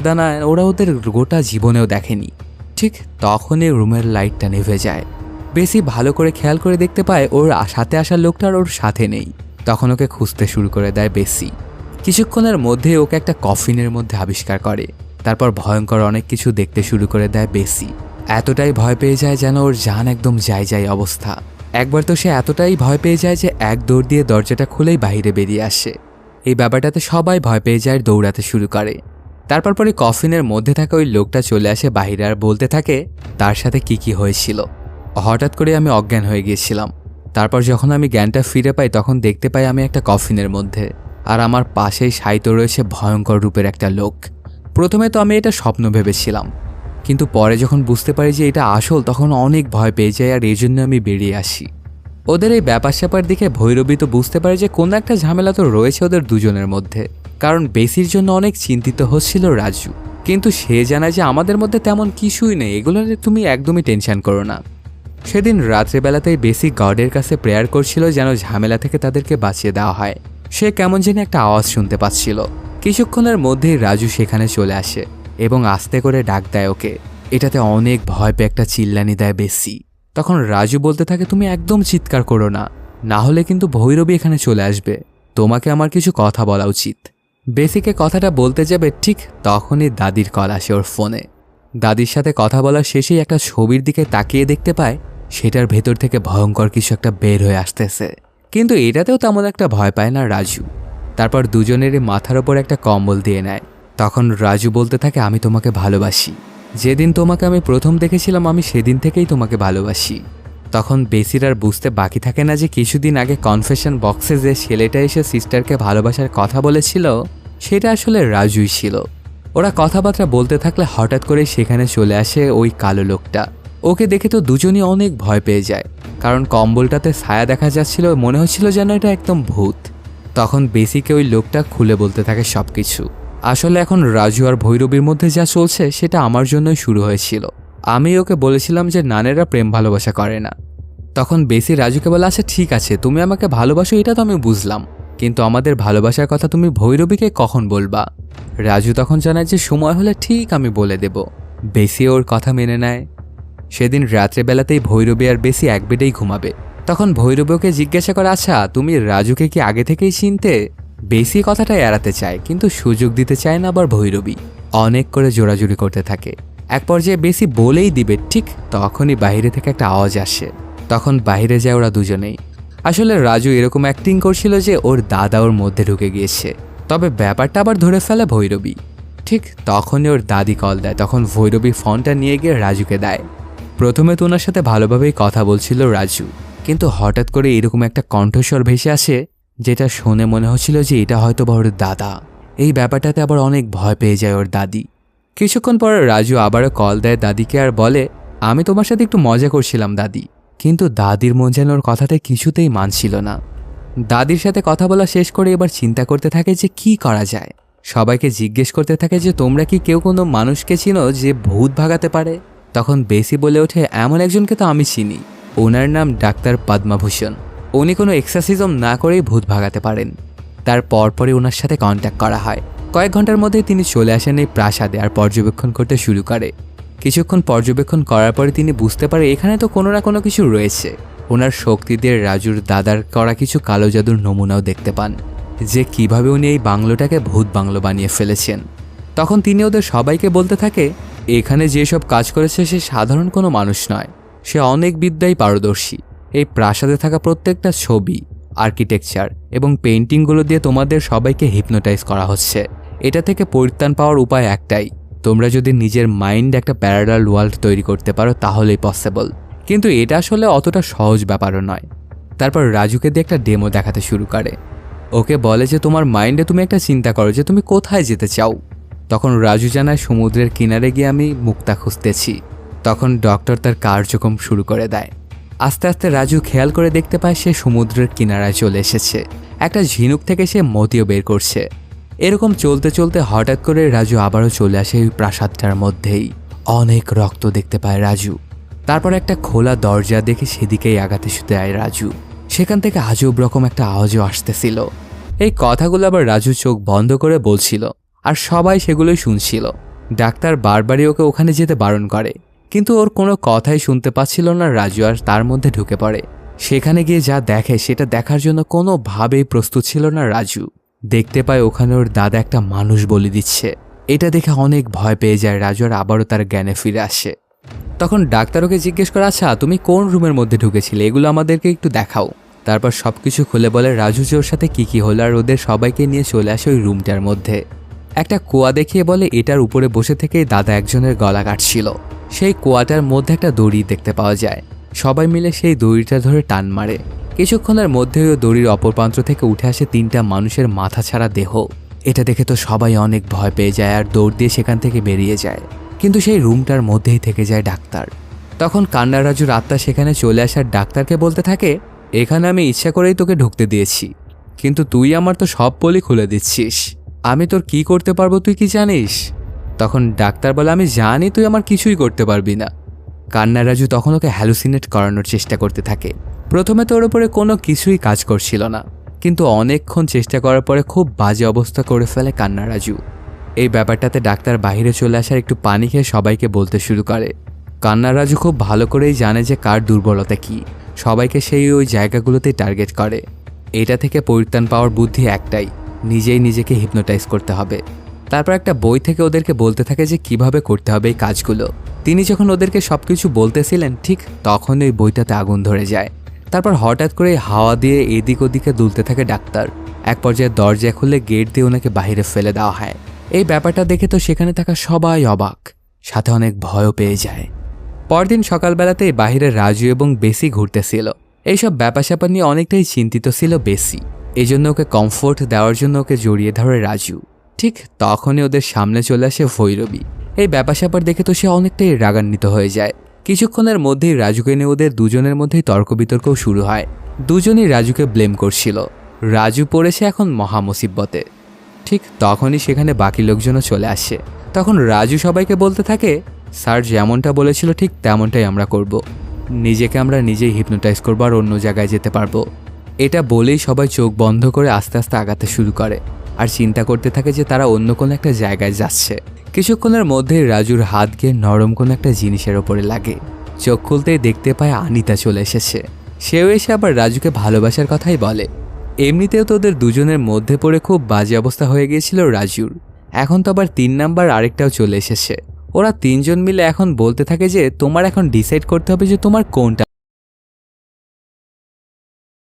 দানা, ওরা ওদের গোটা জীবনেও দেখেনি। ঠিক তখনই রুমের লাইটটা নিভে যায়। বেশি ভালো করে খেয়াল করে দেখতে পায় ওর সাথে আসা লোকটার ওর সাথে নেই। তখন ওকে খুঁজতে শুরু করে দেয় বেশি। কিছুক্ষণের মধ্যে ওকে একটা কফিনের মধ্যে আবিষ্কার করে। তারপর ভয়ঙ্কর অনেক কিছু দেখতে শুরু করে দেয় বেশি। এতটাই ভয় পেয়ে যায় যেন ওর জান একদম যাই যাই অবস্থা। একবার তো সে এতটাই ভয় পেয়ে যায় যে এক দৌড় দিয়ে দরজাটা খুলেই বাইরে বেরিয়ে আসে। এই ব্যাপারটাতে সবাই ভয় পেয়ে যায় দৌড়াতে শুরু করে। তারপর পরে কফিনের মধ্যে থাকা ওই লোকটা চলে আসে বাহিরে আর বলতে থাকে, তার সাথে কি কি হয়েছিল? হঠাৎ করে আমি অজ্ঞান হয়ে গিয়েছিলাম। তারপর যখন আমি জ্ঞানটা ফিরে পাই, তখন দেখতে পাই আমি একটা কফিনের মধ্যে। আর আমার পাশেই সাইতো রয়েছে ভয়ঙ্কর রূপের একটা লোক। প্রথমে তো আমি এটা স্বপ্ন ভেবেছিলাম। কিন্তু পরে যখন বুঝতে পারি যে এটা আসল, তখন অনেক ভয় পেয়ে যায় আর এই জন্য আমি বেরিয়ে আসি। ওদের এই ব্যাপার স্যাপার দিকে ভৈরবী তো বুঝতে পারে যে কোনো একটা ঝামেলা তো রয়েছে ওদের দুজনের মধ্যে। কারণ বেসির জন্য অনেক চিন্তিত হচ্ছিল রাজু। কিন্তু সে জানায় যে আমাদের মধ্যে তেমন কিছুই নেই, এগুলো নিয়ে তুমি একদমই টেনশন করো না। সেদিন রাত্রেবেলাতেই বেসি গডের কাছে প্রেয়ার করছিল যেন ঝামেলা থেকে তাদেরকে বাঁচিয়ে দেওয়া হয়। সে কেমন যেন একটা আওয়াজ শুনতে পাচ্ছিল। কিছুক্ষণের মধ্যেই রাজু সেখানে চলে আসে এবং আস্তে করে ডাক দেয় ওকে। এটাতে অনেক ভয় পেয়ে একটা চিল্লানি দেয় বেসি। তখন রাজু বলতে থাকে, তুমি একদম চিৎকার করো না। না হলে কিন্তু ভৈরবী এখানে চলে আসবে। তোমাকে আমার কিছু কথা বলা উচিত। বেসিকে কথাটা বলতে যাবে ঠিক তখনই দাদির কল আসে ওর ফোনে। দাদির সাথে কথা বলার শেষেই একটা ছবির দিকে তাকিয়ে দেখতে পায়, সেটার ভেতর থেকে ভয়ঙ্কর কিছু একটা বের হয়ে আসতেছে। কিন্তু এটাতেও তেমন একটা ভয় পায় না রাজু। তারপর দুজনেরই মাথার ওপর একটা কম্বল দিয়ে নেয়। তখন রাজু বলতে থাকে, আমি তোমাকে ভালোবাসি। যেদিন তোমাকে আমি প্রথম দেখেছিলাম, আমি সেদিন থেকেই তোমাকে ভালোবাসি। তখন বেসির আর বুঝতে বাকি থাকে না যে কিছুদিন আগে কনফেশন বক্সে যে ছেলেটা এসে সিস্টারকে ভালোবাসার কথা বলেছিল সেটা আসলে রাজুই ছিল। ওরা কথাবার্তা বলতে থাকলে হঠাৎ করে সেখানে চলে আসে ওই কালো লোকটা। ওকে দেখে তো দুজনই অনেক ভয় পেয়ে যায়। কারণ কম্বলটাতে ছায়া দেখা যাচ্ছিল, মনে হচ্ছিল যেন এটা একদম ভূত। তখন বেসিকে ওই লোকটা খুলে বলতে থাকে সব কিছু আসলে এখন রাজু আর ভৈরবীর মধ্যে যা চলছে, সেটা আমার জন্যই শুরু হয়েছিল। আমি ওকে বলেছিলাম যে নানেরা প্রেম ভালোবাসা করে না। তখন বেসি রাজুকে বলে আচ্ছা ঠিক আছে, তুমি আমাকে ভালোবাসো, এটা তো আমি বুঝলাম। কিন্তু আমাদের ভালোবাসার কথা তুমি ভৈরবীকে কখন বলবা? রাজু তখন জানায় যে সময় হলে ঠিক আমি বলে দেব। বেসি ওর কথা মেনে নেয়। সেদিন রাত্রেবেলাতেই ভৈরবী আর বেশি এক বেডেই ঘুমাবে। তখন ভৈরবী ওকে জিজ্ঞাসা করে আচ্ছা তুমি রাজুকে কি আগে থেকেই চিনতে বেশি কথাটা এড়াতে চায়, কিন্তু সুযোগ দিতে চায় না আবার ভৈরবী? অনেক করে জোরাজুরি করতে থাকে। এক পর্যায়ে বেশি বলেই দিবে, ঠিক তখনই বাইরে থেকে একটা আওয়াজ আসে। তখন বাইরে যায় ওরা দুজনেই। আসলে রাজু এরকম অ্যাক্টিং করছিল যে ওর দাদা ওর মধ্যে ঢুকে গিয়েছে। তবে ব্যাপারটা আবার ধরে ফেলে ভৈরবী। ঠিক তখনই ওর দাদি কল দেয়, তখন ভৈরবী ফোনটা নিয়ে গিয়ে রাজুকে দেয়। প্রথমে তো ওনার সাথে ভালোভাবেই কথা বলছিল রাজু, কিন্তু হঠাৎ করে এরকম একটা কণ্ঠস্বর ভেসে আসে, যেটা শুনে মনে হচ্ছিল যে এটা হয়তো বা ওর দাদা। এই ব্যাপারটাতে আবার অনেক ভয় পেয়ে যায় ওর দাদি। কিছুক্ষণ পর রাজু আবারও কল দেয় দাদিকে আর বলে, আমি তোমার সাথে একটু মজা করছিলাম, দাদি। কিন্তু দাদির মন যেন ওর কথাতে কিছুতেই মানছিল না। দাদির সাথে কথা বলা শেষ করে এবার চিন্তা করতে থাকে যে কি করা যায়। সবাইকে জিজ্ঞেস করতে থাকে যে, তোমরা কি কেউ কোনো মানুষকে চিনো যে ভূত ভাগাতে পারে? তখন বেশি বলে ওঠে, এমন একজনকে তো আমি চিনি। ওনার নাম ডাক্তার পদ্মাভূষণ। উনি কোনো এক্সারসাইজম না করেই ভূত ভাগাতে পারেন। তার পরপরই ওনার সাথে কন্ট্যাক্ট করা হয়। কয়েক ঘণ্টার মধ্যেই তিনি চলে আসেন এই প্রাসাদে আর পর্যবেক্ষণ করতে শুরু করে। কিছুক্ষণ পর্যবেক্ষণ করার পরে তিনি বুঝতে পারে এখানে তো কোনো না কোনো কিছু রয়েছে। ওনার শক্তি দিয়ে রাজুর দাদার করা কিছু কালো জাদুর নমুনাও দেখতে পান, যে কীভাবে উনি এই বাংলোটাকে ভূত বাংলো বানিয়ে ফেলেছেন। তখন তিনি ওদের সবাইকে বলতে থাকে, এখানে যেসব কাজ করেছে সে সাধারণ কোনো মানুষ নয়, সে অনেক বিদ্যায় পারদর্শী। এই প্রাসাদে থাকা প্রত্যেকটা ছবি, আর্কিটেকচার এবং পেন্টিংগুলো দিয়ে তোমাদের সবাইকে হিপনোটাইজ করা হচ্ছে। এটা থেকে পরিত্রাণ পাওয়ার উপায় একটাই তোমরা যদি নিজের মাইন্ড একটা প্যারাডাল ওয়ার্ল্ড তৈরি করতে পারো, তাহলেই পসিবল কিন্তু এটা আসলে অতটা সহজ ব্যাপারও নয়। তারপর রাজুকে দিয়ে একটা ডেমো দেখাতে শুরু করে। ওকে বলে যে, তোমার মাইন্ডে তুমি একটা চিন্তা করো যে, তুমি কোথায় যেতে চাও? তখন রাজু জানায়, সমুদ্রের কিনারে গিয়ে আমি মুক্তা খুঁজতেছি। তখন ডক্টর তার কার্যক্রম শুরু করে দেয়। আস্তে আস্তে রাজু খেয়াল করে দেখতে পায়, সে সমুদ্রের কিনারায় চলে এসেছে। একটা ঝিনুক থেকে সে মতিও বের করছে। এরকম চলতে চলতে হঠাৎ করে রাজু আবারও চলে আসে ওই প্রাসাদটার মধ্যেই। অনেক রক্ত দেখতে পায় রাজু। তারপর একটা খোলা দরজা দেখে সেদিকেই আগাতে শুতে আয় রাজু। সেখান থেকে আজব রকম একটা আওয়াজও আসতেছিল। এই কথাগুলো আবার রাজু চোখ বন্ধ করে বলছিল আর সবাই সেগুলোই শুনছিল। ডাক্তার বারবারই ওকে ওখানে যেতে বারণ করে। কিন্তু ওর কোনো কথাই শুনতে পাচ্ছিল না রাজু আর তার মধ্যে ঢুকে পড়ে। সেখানে গিয়ে যা দেখে সেটা দেখার জন্য কোনোভাবেই প্রস্তুত ছিল না রাজু। দেখতে পায় ওখানে ওর দাদা একটা মানুষ বলে দিচ্ছে। এটা দেখে অনেক ভয় পেয়ে যায় রাজু আর আবারও তার জ্ঞানে ফিরে আসে। তখন ডাক্তার ওকে জিজ্ঞেস করে আচ্ছা তুমি কোন রুমের মধ্যে ঢুকেছিলে? এগুলো আমাদেরকে একটু দেখাও। তারপর সব কিছু খুলে বলে, রাজু যে ওর সাথে কী কী হলো আর ওদের সবাইকে নিয়ে চলে আসে ওই রুমটার মধ্যে। একটা কুয়া দেখিয়ে বলে, এটার উপরে বসে থেকেই দাদা একজনের গলা কাটছিল। সেই কুয়াটার মধ্যে একটা দড়ি দেখতে পাওয়া যায়। সবাই মিলে সেই দড়িটা ধরে টান মারে। কিছুক্ষণের মধ্যেই ওই দড়ির অপর প্রান্ত থেকে উঠে আসে তিনটা মানুষের মাথা ছাড়া দেহ। এটা দেখে তো সবাই অনেক ভয় পেয়ে যায় আর দৌড় দিয়ে সেখান থেকে বেরিয়ে যায়। কিন্তু সেই রুমটার মধ্যেই থেকে যায় ডাক্তার। তখন কান্না রাজুর আত্মা সেখানে চলে আসার ডাক্তারকে বলতে থাকে, এখানে আমি ইচ্ছা করেই তোকে ঢুকতে দিয়েছি, কিন্তু তুই আমার তো সব বলি খুলে দিচ্ছিস। আমি তোর কি করতে পারব তুই কি জানিস? তখন ডাক্তার বলে, আমি জানি তুই আমার কিছুই করতে পারবি না। কান্না রাজু তখন ওকে হ্যালুসিনেট করানোর চেষ্টা করতে থাকে। প্রথমে তো ওর উপরে কোনো কিছুই কাজ করছিল না, কিন্তু অনেকক্ষণ চেষ্টা করার পরে খুব বাজে অবস্থা করে ফেলে কান্না রাজু। এই ব্যাপারটাতে ডাক্তার বাইরে চলে আসার একটু পানি খেয়ে সবাইকে বলতে শুরু করে। কান্না রাজু খুব ভালো করেই জানে যে কার দুর্বলতা কী। সবাইকে সেই ওই জায়গাগুলোতেই টার্গেট করে। এটা থেকে পরিত্রাণ পাওয়ার বুদ্ধি একটাই, নিজেই নিজেকে হিপনোটাইজ করতে হবে। তারপর একটা বই থেকে ওদেরকে বলতে থাকে যে কীভাবে করতে হবে এই কাজগুলো। তিনি যখন ওদেরকে সব কিছু বলতেছিলেন, ঠিক তখন ওই বইটাতে আগুন ধরে যায়। তারপর হঠাৎ করে হাওয়া দিয়ে এদিক ওদিকে দুলতে থাকে ডাক্তার। এক পর্যায়ে দরজা খুলে গেট দিয়ে ওনাকে বাইরে ফেলে দেওয়া হয়। এই ব্যাপারটা দেখে তো সেখানে থাকা সবাই অবাক। সাথে অনেক ভয়ও পেয়ে যায়। পরদিন সকালবেলাতেই বাইরে রাজু এবং বেসি ঘুরতেছিল। এইসব ব্যাপার স্যাপার নিয়ে অনেকটাই চিন্তিত ছিল বেসি। এই জন্য ওকে কমফোর্ট দেওয়ার জন্য ওকে জড়িয়ে ধরে রাজু। ঠিক তখনই ওদের সামনে চলে আসে ভৈরবী। এই ব্যাপার স্যাপার দেখে তো সে অনেকটাই রাগান্বিত হয়ে যায়। কিছুক্ষণের মধ্যেই রাজুকে নিয়ে ওদের দুজনের মধ্যেই তর্ক বিতর্কও শুরু হয়। দুজনই রাজুকে ব্লেম করছিল। রাজু পড়েছে এখন মহামুসিব্বতে ঠিক তখনই সেখানে বাকি লোকজনও চলে আসে। তখন রাজু সবাইকে বলতে থাকে, স্যার, যেমনটা বলেছিল ঠিক তেমনটাই আমরা করব। নিজেকে আমরা নিজেই হিপনোটাইজ করব আর অন্য জায়গায় যেতে পারব। এটা বলেই সবাই চোখ বন্ধ করে আস্তে আস্তে আগাতে শুরু করে। আর চিন্তা করতে থাকে যে তারা অন্য কোনো একটা জায়গায় যাচ্ছে। কিছুক্ষণের মধ্যেই রাজুর হাত গিয়ে নরম কোনো একটা জিনিসের ওপরে লাগে। চোখ খুলতেই দেখতে পায় আনিতা চলে এসেছে। সেও এসে আবার রাজুকে ভালোবাসার কথাই বলে। এমনিতেও তো ওদের দুজনের মধ্যে পড়ে খুব বাজে অবস্থা হয়ে গিয়েছিল রাজুর। এখন তো আবার তিন নাম্বার আরেকটাও চলে এসেছে। ওরা তিনজন মিলে এখন বলতে থাকে যে, তোমার এখন ডিসাইড করতে হবে যে তোমার কোনটা